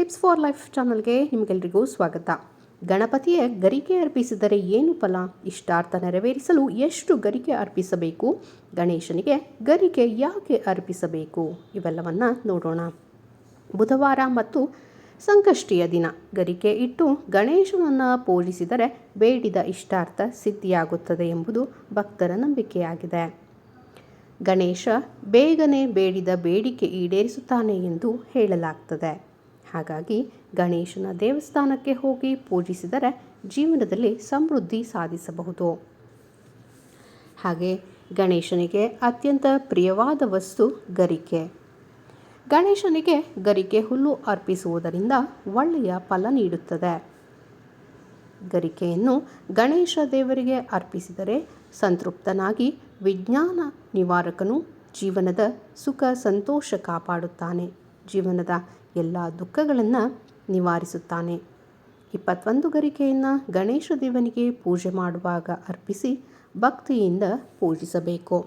Tips for life ಚಾನಲ್ಗೆ ನಿಮಗೆಲ್ಲರಿಗೂ ಸ್ವಾಗತ. ಗಣಪತಿಯ ಗರಿಕೆ ಅರ್ಪಿಸಿದರೆ ಏನು ಫಲ? ಇಷ್ಟಾರ್ಥ ನೆರವೇರಿಸಲು ಎಷ್ಟು ಗರಿಕೆ ಅರ್ಪಿಸಬೇಕು? ಗಣೇಶನಿಗೆ ಗರಿಕೆ ಯಾಕೆ ಅರ್ಪಿಸಬೇಕು? ಇವೆಲ್ಲವನ್ನು ನೋಡೋಣ. ಬುಧವಾರ ಮತ್ತು ಸಂಕಷ್ಟಿಯ ದಿನ. ಗರಿಕೆ ಇಟ್ಟು ಗಣೇಶನನ್ನು ಪೂಜಿಸಿದರೆ ಬೇಡಿದ ಇಷ್ಟಾರ್ಥ ಸಿದ್ಧಿಯಾಗುತ್ತದೆ ಎಂಬುದು ಭಕ್ತರ ನಂಬಿಕೆಯಾಗಿದೆ. ಗಣೇಶ ಬೇಗನೆ ಬೇಡಿದ ಬೇಡಿಕೆ ಈಡೇರಿಸುತ್ತಾನೆ ಎಂದು ಹೇಳಲಾಗ್ತದೆ. ಹಾಗಾಗಿ ಗಣೇಶನ ದೇವಸ್ಥಾನಕ್ಕೆ ಹೋಗಿ ಪೂಜಿಸಿದರೆ ಜೀವನದಲ್ಲಿ ಸಮೃದ್ಧಿ ಸಾಧಿಸಬಹುದು. ಹಾಗೆ ಗಣೇಶನಿಗೆ ಅತ್ಯಂತ ಪ್ರಿಯವಾದ ವಸ್ತು ಗರಿಕೆ. ಗಣೇಶನಿಗೆ ಗರಿಕೆ ಹುಲ್ಲು ಅರ್ಪಿಸುವುದರಿಂದ ಒಳ್ಳೆಯ ಫಲ ನೀಡುತ್ತದೆ. ಗರಿಕೆಯನ್ನು ಗಣೇಶ ದೇವರಿಗೆ ಅರ್ಪಿಸಿದರೆ ಸಂತೃಪ್ತನಾಗಿ ವಿಜ್ಞಾನ ನಿವಾರಕನು ಜೀವನದ ಸುಖ ಸಂತೋಷ ಕಾಪಾಡುತ್ತಾನೆ. ಜೀವನದ ಎಲ್ಲ ದುಃಖಗಳನ್ನು ನಿವಾರಿಸುತ್ತಾನೆ. ಇಪ್ಪತ್ತೊಂದು ಗರಿಕೆಯನ್ನು ಗಣೇಶ ದೇವನಿಗೆ ಪೂಜೆ ಮಾಡುವಾಗ ಅರ್ಪಿಸಿ ಭಕ್ತಿಯಿಂದ ಪೂಜಿಸಬೇಕು.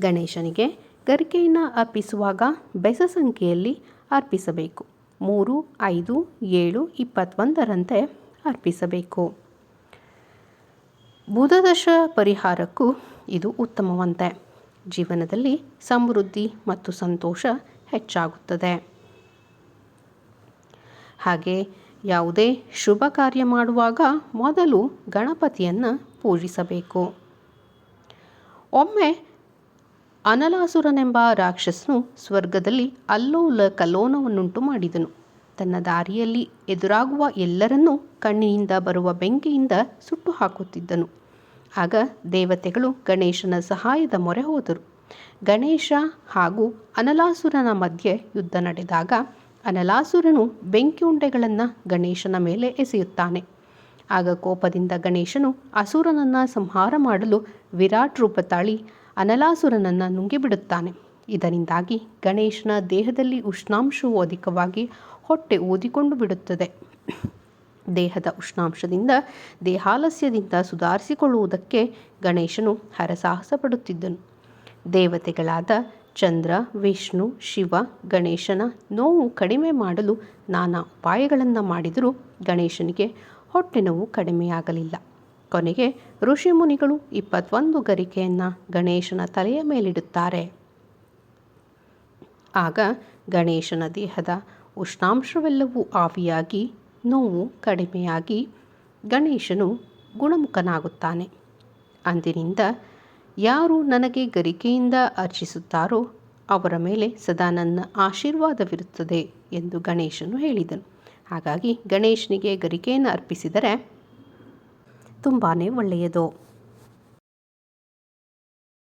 ಗಣೇಶನಿಗೆ ಗರಿಕೆಯನ್ನು ಅರ್ಪಿಸುವಾಗ ಬೆಸ ಸಂಖ್ಯೆಯಲ್ಲಿ ಅರ್ಪಿಸಬೇಕು. ಮೂರು, ಐದು, ಏಳು, ಇಪ್ಪತ್ತೊಂದರಂತೆ ಅರ್ಪಿಸಬೇಕು. ಬುಧದಶ ಪರಿಹಾರಕ್ಕೂ ಇದು ಉತ್ತಮವಂತೆ. ಜೀವನದಲ್ಲಿ ಸಮೃದ್ಧಿ ಮತ್ತು ಸಂತೋಷ ಹೆಚ್ಚಾಗುತ್ತದೆ. ಹಾಗೆ ಯಾವುದೇ ಶುಭ ಕಾರ್ಯ ಮಾಡುವಾಗ ಮೊದಲು ಗಣಪತಿಯನ್ನು ಪೂಜಿಸಬೇಕು. ಒಮ್ಮೆ ಅನಲಾಸುರನೆಂಬ ರಾಕ್ಷಸನು ಸ್ವರ್ಗದಲ್ಲಿ ಅಲ್ಲೋಲ ಕಲೋನವನ್ನುಂಟು ಮಾಡಿದನು. ತನ್ನ ದಾರಿಯಲ್ಲಿ ಎದುರಾಗುವ ಎಲ್ಲರನ್ನೂ ಕಣ್ಣಿನಿಂದ ಬರುವ ಬೆಂಕಿಯಿಂದ ಸುಟ್ಟು ಹಾಕುತ್ತಿದ್ದನು. ಆಗ ದೇವತೆಗಳು ಗಣೇಶನ ಸಹಾಯದ ಮೊರೆ ಹೋದರು. ಗಣೇಶ ಹಾಗೂ ಅನಲಾಸುರನ ಮಧ್ಯೆ ಯುದ್ಧ ನಡೆದಾಗ ಅನಲಾಸುರನು ಬೆಂಕಿ ಉಂಡೆಗಳನ್ನು ಗಣೇಶನ ಮೇಲೆ ಎಸೆಯುತ್ತಾನೆ. ಆಗ ಕೋಪದಿಂದ ಗಣೇಶನು ಅಸುರನನ್ನು ಸಂಹಾರ ಮಾಡಲು ವಿರಾಟ್ ರೂಪ ತಾಳಿ ಅನಲಾಸುರನನ್ನು ನುಂಗಿಬಿಡುತ್ತಾನೆ. ಇದರಿಂದಾಗಿ ಗಣೇಶನ ದೇಹದಲ್ಲಿ ಉಷ್ಣಾಂಶವು ಅಧಿಕವಾಗಿ ಹೊಟ್ಟೆ ಊದಿಕೊಂಡು ಬಿಡುತ್ತದೆ. ದೇಹದ ಉಷ್ಣಾಂಶದಿಂದ ದೇಹಾಲಸ್ಯದಿಂದ ಸುಧಾರಿಸಿಕೊಳ್ಳುವುದಕ್ಕೆ ಗಣೇಶನು ಹರಸಾಹಸ ಪಡುತ್ತಿದ್ದನು ದೇವತೆಗಳಾದ ಚಂದ್ರ, ವಿಷ್ಣು, ಶಿವ, ಗಣೇಶನ ನೋವು ಕಡಿಮೆ ಮಾಡಲು ನಾನಾ ಉಪಾಯಗಳನ್ನು ಮಾಡಿದರೂ ಗಣೇಶನಿಗೆ ಹೊಟ್ಟೆ ನೋವು ಕಡಿಮೆಯಾಗಲಿಲ್ಲ. ಕೊನೆಗೆ ಋಷಿಮುನಿಗಳು ಇಪ್ಪತ್ತೊಂದು ಗರಿಕೆಯನ್ನು ಗಣೇಶನ ತಲೆಯ ಮೇಲಿಡುತ್ತಾರೆ. ಆಗ ಗಣೇಶನ ದೇಹದ ಉಷ್ಣಾಂಶವೆಲ್ಲವೂ ಆವಿಯಾಗಿ, ನೋವು ಕಡಿಮೆಯಾಗಿ ಗಣೇಶನು ಗುಣಮುಖನಾಗುತ್ತಾನೆ. ಅಂದಿನಿಂದ ಯಾರು ನನಗೆ ಗರಿಕೆಯಿಂದ ಅರ್ಚಿಸುತ್ತಾರೋ ಅವರ ಮೇಲೆ ಸದಾ ನನ್ನ ಆಶೀರ್ವಾದವಿರುತ್ತದೆ ಎಂದು ಗಣೇಶನು ಹೇಳಿದನು. ಹಾಗಾಗಿ ಗಣೇಶನಿಗೆ ಗರಿಕೆಯನ್ನು ಅರ್ಪಿಸಿದರೆ ತುಂಬಾ ಒಳ್ಳೆಯದು.